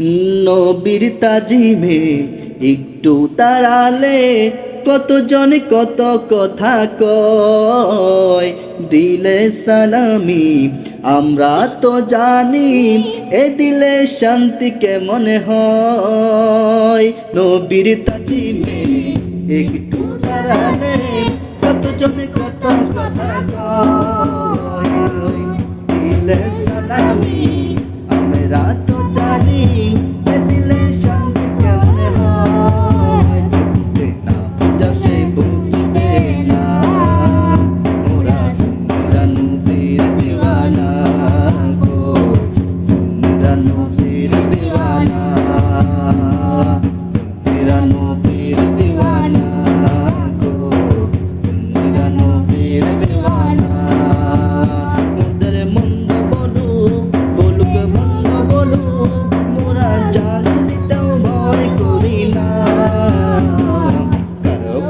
নবীর তাজিমে একটু তারালে কতজন কত কথা কয়? দিলে সালামি, আমরা তো জানি এ দিলে শান্তি কেমন হয়? নবীর তাজিমে একটু তারালে কতজন কত কথা কয়? দিলে সালামি কারো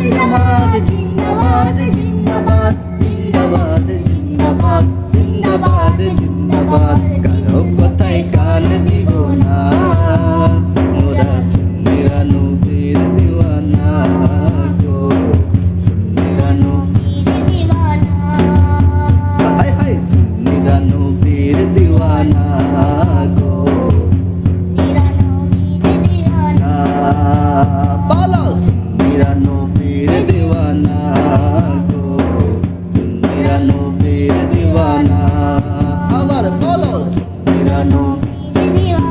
ജിന്ദബാദ് ജിന്ദബാദ് ജിന്ദബാദ് ജിന്ദബാദ് ജിന്ദബാദ് ജിന്ദബാദ് ജിന്ദബാദ്. নবীর দিওয়ানা আবার বলো মেরা নবীর দিওয়ানা